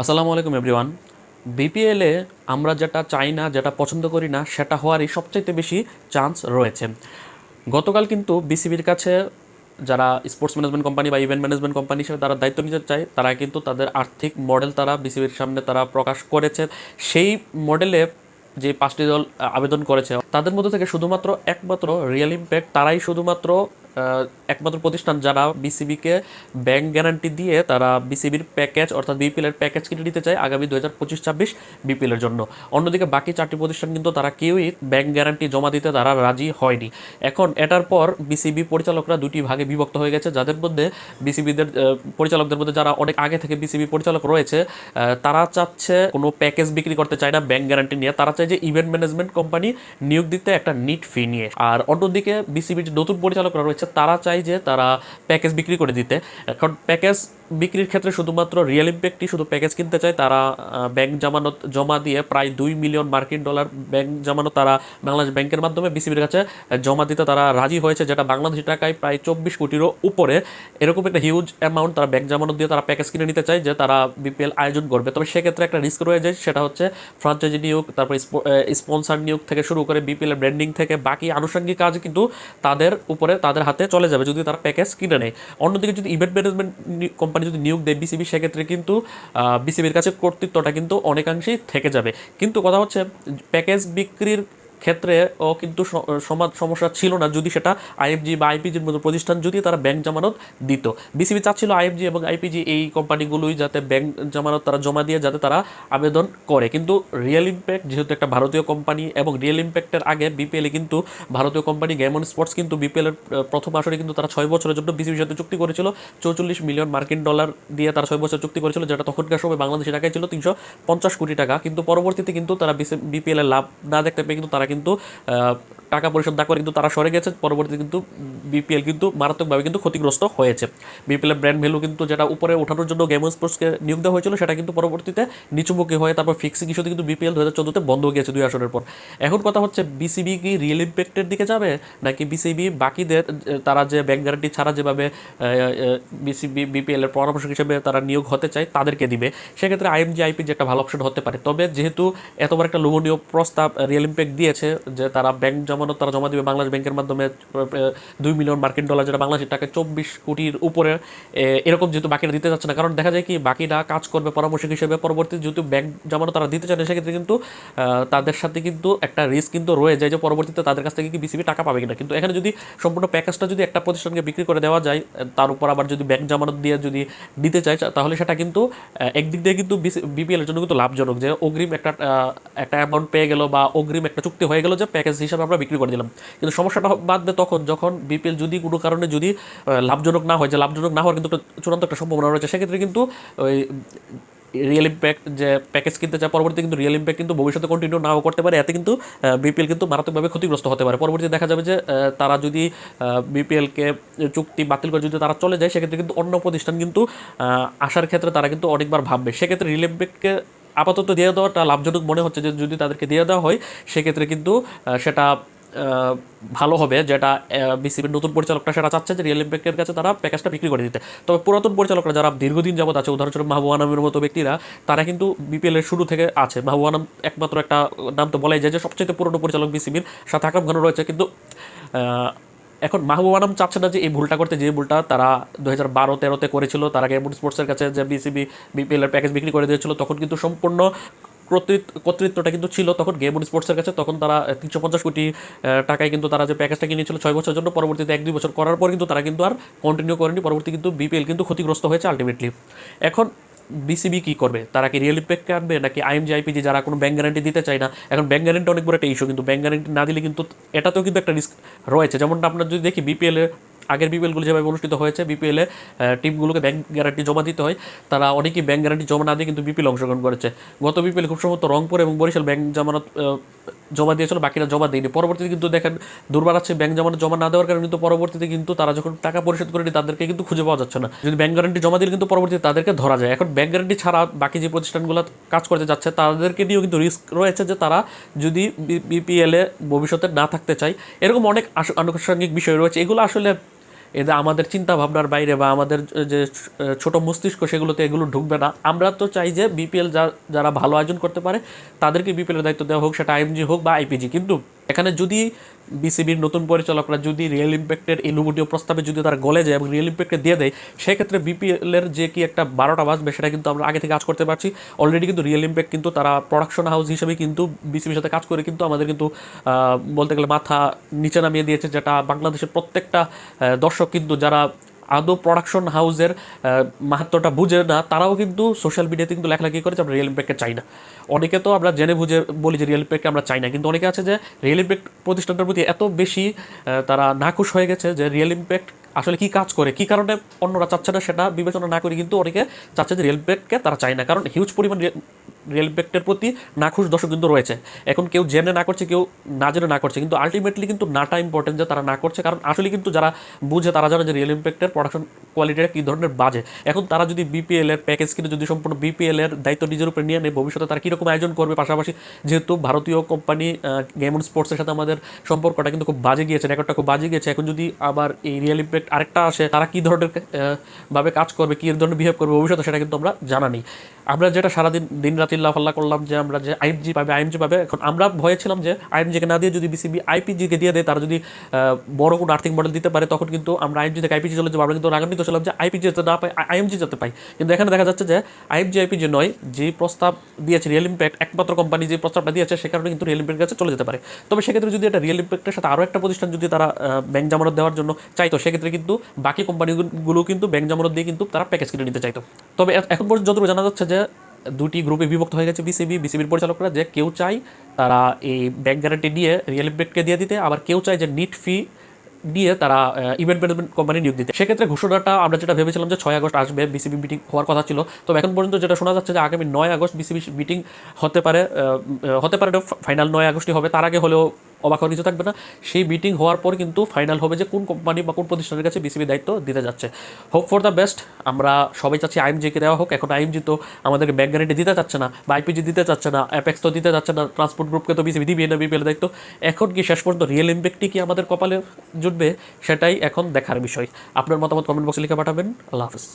আসসালামু আলাইকুম এভরিওয়ান বিপিএলে আমরা যেটা চাই না, যেটা পছন্দ করি না, সেটা হওয়ারই সবচাইতে বেশি চান্স রয়েছে। গতকাল কিন্তু বিসিবির কাছে যারা স্পোর্টস ম্যানেজমেন্ট কোম্পানি বা ইভেন্ট ম্যানেজমেন্ট কোম্পানি হিসেবে তারা দায়িত্ব নিতে চায়, তারা কিন্তু তাদের আর্থিক মডেল তারা বিসিবির সামনে তারা প্রকাশ করেছে। সেই মডেলে যে পাঁচটি দল আবেদন করেছে, তাদের মধ্যে থেকে শুধুমাত্র একমাত্র রিয়েল ইম্প্যাক্ট তারাই শুধুমাত্র একমাত্র প্রতিষ্ঠান যারা বিসিবিকে ব্যাংক গ্যারান্টি দিয়ে তারা বিসিবির প্যাকেজ অর্থাৎ বিপিএল এর প্যাকেজ কিনে নিতে চায় আগামী দু হাজার পঁচিশ ছাব্বিশ বিপিএল এর জন্য। অন্যদিকে বাকি চারটি প্রতিষ্ঠান কিন্তু তারা কেউই ব্যাংক গ্যারান্টি জমা দিতে তারা রাজি হয়নি। এখন এটার পর বিসিবি পরিচালকরা দুটি ভাগে বিভক্ত হয়ে গেছে, যাদের মধ্যে বিসিবিদের পরিচালকদের মধ্যে যারা অনেক আগে থেকে বিসিবি পরিচালক রয়েছে তারা চাচ্ছে কোনো প্যাকেজ বিক্রি করতে চায় না ব্যাংক গ্যারান্টি নিয়ে। তারা চায় যে ইভেন্ট ম্যানেজমেন্ট কোম্পানি নিয়োগ দিতে একটা নিট ফি নিয়ে। আর অন্যদিকে বিসিবির নতুন পরিচালকরা রয়েছে তারা চায় যে তারা প্যাকেজ বিক্রি করে দিতে। এখন প্যাকেজ বিক্রির ক্ষেত্রে শুধুমাত্র রিয়েল ইম্প্যাক্টই শুধু প্যাকেজ কিনতে চায়, তারা ব্যাংক জামানত জমা দিয়ে প্রায় দুই মিলিয়ন মার্কিন ডলার ব্যাংক জামানত তারা বাংলাদেশ ব্যাংকের মাধ্যমে বিসিবির কাছে জমা দিতে তারা রাজি হয়েছে, যেটা বাংলাদেশি টাকায় প্রায় চব্বিশ কোটিরও উপরে। এরকম একটা হিউজ অ্যামাউন্ট তারা ব্যাংক জামানত দিয়ে তারা প্যাকেজ কিনে নিতে চায়, যে তারা বিপিএল আয়োজন করবে। তবে সেক্ষেত্রে একটা রিস্ক রয়ে যায়, সেটা হচ্ছে ফ্রাঞ্চাইজি নিয়োগ, তারপর স্পন্সার নিয়োগ থেকে শুরু করে বিপিএল ব্র্যান্ডিং থেকে বাকি আনুষঙ্গিক কাজ কিন্তু তাদের উপরে, তাদের হাতে চলে যাবে যদি তারা প্যাকেজ কিনে নেয়। অন্যদিকে যদি ইভেন্ট ম্যানেজমেন্ট কোম্পানি যদি নিয়োগ দেয় বিসিবি সেক্ষেত্রে কিন্তু বিসিবির কাছে কর্তৃত্বটা কিন্তু অনেকাংশেই থেকে যাবে। কিন্তু কথা হচ্ছে, প্যাকেজ বিক্রির ক্ষেত্রে ও কিন্তু সমাজ সমস্যা ছিল না যদি সেটা আইএফজি বা আইপিজির মতো প্রতিষ্ঠান যদি তারা ব্যাংক জামানত দিত। বিসিবি চাচ্ছিল আইএফজি এবং আইপিজি এই কোম্পানিগুলোই যাতে ব্যাংক জামানত তারা জমা দিয়ে যাতে তারা আবেদন করে। কিন্তু রিয়েল ইম্প্যাক্ট যেহেতু একটা ভারতীয় কোম্পানি এবং রিয়েল ইম্প্যাক্টের আগে বিপিএলে কিন্তু ভারতীয় কোম্পানি গেমন স্পোর্টস কিন্তু বিপিএলের প্রথম আসরে কিন্তু তারা ছয় বছরের জন্য বিসিবির সাথে চুক্তি করেছিল। চৌচল্লিশ মিলিয়ন মার্কিন ডলার দিয়ে তারা ছয় বছর চুক্তি করেছিল, যেটা তখনকার সময় বাংলাদেশি টাকায় ছিল তিনশো পঞ্চাশ কোটি টাকা। কিন্তু পরবর্তীতে কিন্তু তারা বিপিএল লাভ না দেখতে পেয়ে কিন্তু তারা কিন্তু টাকা পরিশোধ না করে কিন্তু তারা সরে গেছে। পরবর্তীতে কিন্তু বিপিএল কিন্তু মারাত্মকভাবে কিন্তু ক্ষতিগ্রস্ত হয়েছে। বিপিএল এর ব্র্যান্ড ভ্যালু কিন্তু যেটা উপরে ওঠানোর জন্য গেম স্পোর্টসকে নিয়োগ দেওয়া হয়েছিল, সেটা কিন্তু পরবর্তীতে নিচুমুখী হয়ে তারপর ফিক্সিং ইস্যুতে কিন্তু বিপিএল দু হাজার চোদ্দোতে বন্ধ হয়ে গেছে দুই আসরের পর। এখন কথা হচ্ছে বিসিবি কি রিয়েল ইম্প্যাক্টের দিকে যাবে, নাকি বিসিবি বাকিদের, তারা যে ব্যাংক গ্যারান্টি ছাড়া যেভাবে বিসিবি বিপিএল এর পরামর্শক হিসেবে তারা নিয়োগ হতে চায়, তাদেরকে দিবে। সেক্ষেত্রে আইএমজি আইপি যেটা ভালো অপশন হতে পারে। তবে যেহেতু এতবার একটা লোভনীয় প্রস্তাব রিয়েল ইম্প্যাক্ট দিয়েছে, যে তারা ব্যাংক জমানো তারা জমা দিবে বাংলাদেশ ব্যাংকের মাধ্যমে দুই মিলিয়ন মার্কিন ডলার যেটা বাংলাদেশের টাকা চব্বিশ কোটির উপরে এরকম যেহেতু বাকিরা দিতে যাচ্ছে না। কারণ দেখা যায় কি, বাকিরা কাজ করবে পরামর্শক হিসেবে, পরবর্তী যেহেতু ব্যাংক জমানো তারা দিতে চায় না সেক্ষেত্রে কিন্তু তাদের সাথে কিন্তু একটা রিস্ক কিন্তু রয়ে যায় যে পরবর্তীতে তাদের কাছ থেকে কি বিসিবি টাকা পাবে কিনা। কিন্তু এখানে যদি সম্পূর্ণ প্যাকেজটা যদি একটা প্রতিষ্ঠানকে বিক্রি করে দেওয়া যায়, তার উপর আবার যদি ব্যাংক জামানত দিয়ে যদি দিতে চায়, তাহলে সেটা কিন্তু একদিক দিয়ে কিন্তু বিপিএল এর জন্য কিন্তু লাভজনক যে অগ্রিম একটা একটা অ্যামাউন্ট পেয়ে গেলো বা অগ্রিম একটা চুক্তি হয়ে গেলো যে প্যাকেজ হিসাবে আমরা বিক্রি করে দিলাম। কিন্তু সমস্যাটা বাদবে তখন যখন বিপিএল যদি কোনো কারণে যদি লাভজনক না হয়, যে লাভজনক না হওয়ার কিন্তু চূড়ান্ত একটা সম্ভাবনা রয়েছে, সেক্ষেত্রে কিন্তু ওই রিয়েল ইম্প্যাক্ট যে প্যাকেজ কিনতে চায় পরবর্তী কিন্তু রিয়েল ইম্প্যাক্ট কিন্তু ভবিষ্যতে কন্টিনিউ নাও করতে পারে। এতে কিন্তু বিপিএল কিন্তু মারাত্মকভাবে ক্ষতিগ্রস্ত হতে পারে। পরবর্তীতে দেখা যাবে যে তারা যদি বিপিএলকে চুক্তি বাতিল করে যদি তারা চলে যায়, সেক্ষেত্রে কিন্তু অন্য প্রতিষ্ঠান কিন্তু আসার ক্ষেত্রে তারা কিন্তু অনেকবার ভাববে। সেক্ষেত্রে রিয়েল ইম্প্যাক্টকে আপাতত দিয়ে দেওয়াটা লাভজনক মনে হচ্ছে যে যদি তাদেরকে দিয়ে দেওয়া হয়, সেক্ষেত্রে কিন্তু সেটা ভালো হবে যেটা বিসিবির নতুন পরিচালকরা সেটা চাচ্ছে যে রিয়েল ইম্প্যাক্টের কাছে তারা প্যাকেজটা বিক্রি করে দিতে। তবে পুরাতন পরিচালকরা যারা দীর্ঘদিন যাবত আছে, উদাহরণস্বরূপ মাহবুব আনামের মতো ব্যক্তিরা, তারা কিন্তু বিপিএলের শুরু থেকে আছে। মাহবুব আনাম একমাত্র একটা নাম তো বলাই যায় যে সবচেয়ে পুরনো পরিচালক বিসিবির সাথে আকরাম খানও রয়েছে, কিন্তু এখন মাহবুব আনাম চাচ্ছে না যে এই ভুলটা করতে, যে ভুলটা তারা দু হাজার বারো, তেরোতে করেছিল, তারা গেমন স্পোর্টসের কাছে যে বিসিবি বিপিএল এর প্যাকেজ বিক্রি করে দিয়েছিল, তখন কিন্তু সম্পূর্ণ কর্তৃত্ব, কর্তৃত্বটা কিন্তু ছিল তখন গেম স্পোর্টসের কাছে, তখন তারা তিনশো পঞ্চাশ কোটি টাকায় কিন্তু তারা যে প্যাকেজটা কিনেছিল ছয় বছরের জন্য, পরবর্তীতে এক দুই বছর করার পর কিন্তু তারা কিন্তু আর কন্টিনিউ করেনি, পরবর্তী কিন্তু বিপিএল কিন্তু ক্ষতিগ্রস্ত হয়েছে আলটিমেটলি এখন বিসিবি কি করবে? তারা কি রিয়েল ইম্প্যাক্টকে কাটবে নাকি আইএমজি আইপিজি যারা কোনো ব্যাংক গ্যারান্টি দিতে চায় না? এখন ব্যাংক গ্যারান্টি অনেক বড় একটা ইস্যু কিন্তু ব্যাংক গ্যারান্টি না দিলে কিন্তু এটাতেও কিন্তু একটা রিস্ক রয়েছে। যেমনটা আপনার যদি দেখি বিপিএল এর আগের বিপিএলগুলো যেভাবে অনুষ্ঠিত হয়েছে, বিপিএলে টিমগুলোকে ব্যাংক গ্যারান্টি জমা দিতে হয়। তারা অনেকেই ব্যাংক গ্যারান্টি জমা না দিয়ে কিন্তু বিপিএল অংশগ্রহণ করেছে। গত বিপিএল খুব সম্ভবত রংপুর এবং বরিশাল ব্যাংক জামানত জমা দিয়েছিল, বাকিরা জমা দেয়নি। পরবর্তীতে কিন্তু দেখেন, দুর্বার আছে ব্যাংক জমানো জমা না দেওয়ার কারণে কিন্তু পরবর্তীতে কিন্তু তারা যখন টাকা পরিশোধ করেনি, তাদেরকে কিন্তু খুঁজে পাওয়া যাচ্ছে না। যদি ব্যাংক গ্যারান্টি জমা দিলে কিন্তু পরবর্তীতে তাদেরকে ধরা যায়। এখন ব্যাংক গ্যারান্টি ছাড়া বাকি যে প্রতিষ্ঠানগুলো কাজ করতে যাচ্ছে, তাদেরকে নিয়েও কিন্তু রিস্ক রয়েছে যে তারা যদি বিপিএল ভবিষ্যতে না থাকতে চায়। এরকম অনেক আনুষঙ্গিক বিষয় রয়েছে। এগুলো আসলে এদের আমাদের চিন্তা ভাবনার বাইরে বা আমাদের যে ছোট মস্তিষ্ক সেগুলোতে এগুলো ঢুকবে না। আমরা তো চাই যে বিপিএল যারা ভালো আয়োজন করতে পারে, তাদেরকে বিপিএলের দায়িত্ব দেওয়া হোক, সেটা আইএমজি হোক বা আইপিজি কিন্তু এখানে যদি বিসিবির নতুন পরিচালকরা যদি রিয়েল ইম্প্যাক্টের এই লুবুটীয় প্রস্তাবে যদি তারা গলে যায় এবং রিয়েল ইম্প্যাক্টে দিয়ে দেয়, সেক্ষেত্রে বিপিএলের যে কি একটা বারোটা বাজবে সেটা কিন্তু আমরা আগে থেকে কাজ করতে পারছি। অলরেডি কিন্তু রিয়েল ইম্প্যাক্ট কিন্তু তারা প্রোডাকশন হাউস হিসেবে কিন্তু বিসিবির সাথে কাজ করে কিন্তু আমাদের কিন্তু বলতে গেলে মাথা নিচে নামিয়ে দিয়েছে, যেটা বাংলাদেশের প্রত্যেকটা দর্শক কিন্তু যারা আদৌ প্রোডাকশন হাউসের মাহাত্মটা বুঝে না, তারাও কিন্তু সোশ্যাল মিডিয়াতে কিন্তু লেখালেখি করে যে আমরা রিয়েল ইম্প্যাক্টকে চাই না। অনেকে তো আমরা জেনে বুঝে বলি যে রিয়েল ইম্প্যাক্টকে আমরা চাই না, কিন্তু অনেকে আছে যে রিয়েল ইম্প্যাক্ট প্রতিষ্ঠানটার প্রতি এত বেশি তারা নাখুশ হয়ে গেছে যে রিয়েল ইম্প্যাক্ট আসলে কি কাজ করে, কি কারণে অন্যরা চাচ্ছে না সেটা বিবেচনা না করে কিন্তু অনেকে চাচ্ছে যে রিয়েল ইম্প্যাক্টকে তারা চায় না। কারণ হিউজ পরিমাণ রিয়েল ইম্প্যাক্টের প্রতি নাখুশ দর্শক কিন্তু রয়েছে। এখন কেউ জেনে না করছে, কেউ না জেনে না করছে। কিন্তু আলটিমেটলি কিন্তু নাটা ইম্পর্টেন্ট যে তারা না করছে, কারণ আসলে কিন্তু যারা বুঝে তারা জানে যে রিয়েল ইম্প্যাক্টের প্রোডাকশন কোয়ালিটিটা কী ধরনের বাজে। এখন তারা যদি বিপিএল এর প্যাকেজ কিনে যদি সম্পূর্ণ বিপিএল এর দায়িত্ব নিজের উপরে নিয়ে নেয়, ভবিষ্যতে তারা কীরকম আয়োজন করবে? পাশাপাশি যেহেতু ভারতীয় কোম্পানি গেম অন স্পোর্টসের সাথে আমাদের সম্পর্কটা কিন্তু খুব বাজে গিয়েছে রেকর্ডটা খুব বাজে গিয়েছে। এখন যদি আবার এই রিয়েল ইম্প্যাক্ট আরেকটা আসে, তারা কী ধরনের ভাবে কাজ করবে, কী ধরনের বিহেভ করবে ভবিষ্যতে সেটা কিন্তু আমরা জানা নেই। আমরা যেটা সারাদিন দিন রাত লাফাল্লা করলাম যে আমরা যে আইএমজি পাবে আইএমজি পাবে, এখন আমরা ভয়ে ছিলাম যে আইএমজিকে না দিয়ে যদি বিসিবি আইপিজিকে দিয়ে দেয়, তারা যদি বড় কোনো আর্থিক মডেল দিতে পারে, তখন কিন্তু আমরা আইএমজি থেকে আইপিজি চলে যাব। আমরা কিন্তু রাগান্বিত ছিলাম যে আইপিজি যাতে না পাই আইএমজি যাতে পাই। কিন্তু এখানে দেখা যাচ্ছে যে আইএমজি আইপিজি নয়, যে প্রস্তাব দিয়েছে রিয়েল ইম্প্যাক্ট একমাত্র কোম্পানি যে প্রস্তাবটা দিয়েছে, সে কারণে কিন্তু রিয়েল ইম্প্যাক্টের কাছে চলে যেতে পারে। তবে সেক্ষেত্রে যদি এটা রিয়েল ইম্প্যাক্টের সাথে আরও একটা প্রতিষ্ঠান যদি তারা ব্যাংক জামানত দেওয়ার জন্য চাইতো, সেক্ষেত্রে কিন্তু বাকি কোম্পানিগুলো কিন্তু ব্যাংক জামানত দিয়ে কিন্তু তারা প্যাকেজ কিনে নিতে চাইতো। তবে এখন পর্যন্ত যতটুকু জানা যাচ্ছে যে দুটি গ্রুপে বিভক্ত হয়ে গেছে বিসিবি, বিসিবির পরিচালকরা যে কেউ চায় তারা এই ব্যাংক গ্যারান্টি দিয়ে রিয়েল ইম্প্যাক্টকে দিয়ে দিতে, আবার কেউ চায় যে নিট ফি দিয়ে তারা ইভেন্ট ম্যানেজমেন্ট কোম্পানি নিয়োগ দিতে। সেক্ষেত্রে ঘোষণাটা আমরা যেটা ভেবেছিলাম যে ছয় আগস্ট আসবে, বিসিবি মিটিং হওয়ার কথা ছিল। তবে এখন পর্যন্ত যেটা শোনা যাচ্ছে যে আগামী নয় আগস্ট বিসিবি মিটিং হতে পারে হতে পারে ফাইনাল নয় আগস্টই হবে। তার আগে হলেও অবাক হওয়ার কিছু থাকবে না। সেই মিটিং হওয়ার পর কিন্তু ফাইনাল হবে যে কোন কোম্পানি বা কোন প্রতিষ্ঠানের কাছে বিসিবি দায়িত্ব দিতে যাচ্ছে। হোপ ফর দ্য বেস্ট আমরা সবাই চাচ্ছি আইএমজিকে দেওয়া হোক। এখন আইএমজি তো আমাদেরকে ব্যাংক গ্যারেন্টি দিতে চাচ্ছে না, বা আইপিজি দিতে চাচ্ছে না অ্যাপেক্স তো দিতে চাচ্ছে না ট্রান্সপোর্ট গ্রুপকে তো বিসিবি দিবি না বিপিএল দায়িত্ব। এখন কি শেষ পর্যন্ত রিয়েল ইম্প্যাক্টই কি আমাদের কপালে জুটবে? সেটাই এখন দেখার বিষয়। আপনার মতামত কমেন্ট বক্সে লিখে পাঠাবেন। আল্লাহ হাফিজ।